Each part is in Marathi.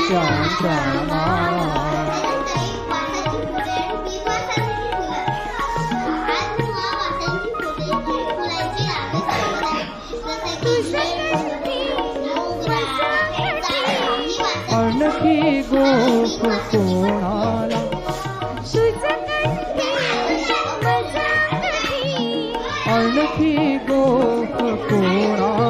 मोत्यांच्या माळा आणखी गोप कोणाला आणखी गोप कोणाला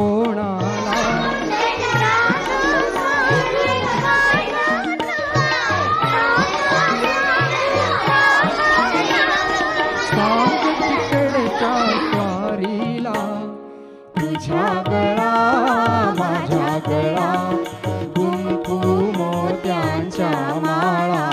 तुझा गळा माझा गळा कुंकू मोत्यांच्या माळा.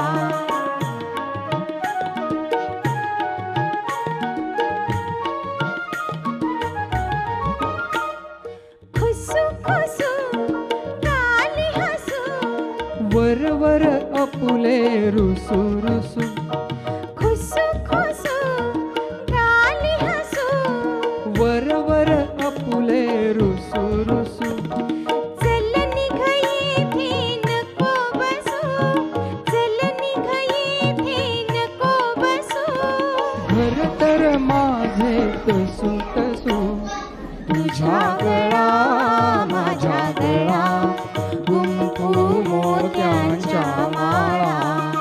खुसू खुसू काली हसू. वर वर अपुले रुसू रुसू. खुसू खुसू काली हसू. वर माझे तसू तसू तुझा गळा माझा गळा कुंकू मोत्यांच्या माळा.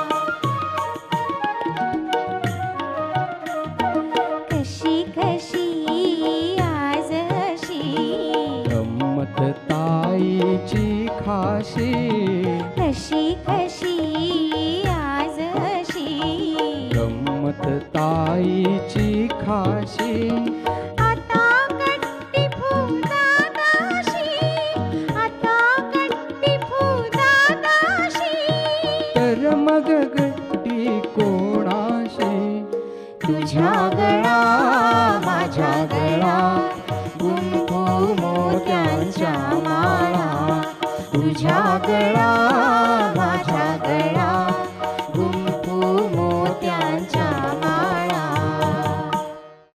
कशी कशी आज अशी. गंमत ताईची खाशी. कशी कशी आज अशी. गंमत ताईची खाशी. तर कोणाशी? तुझा गळा गळा मोत्यांच्या माळा. तुझा गळा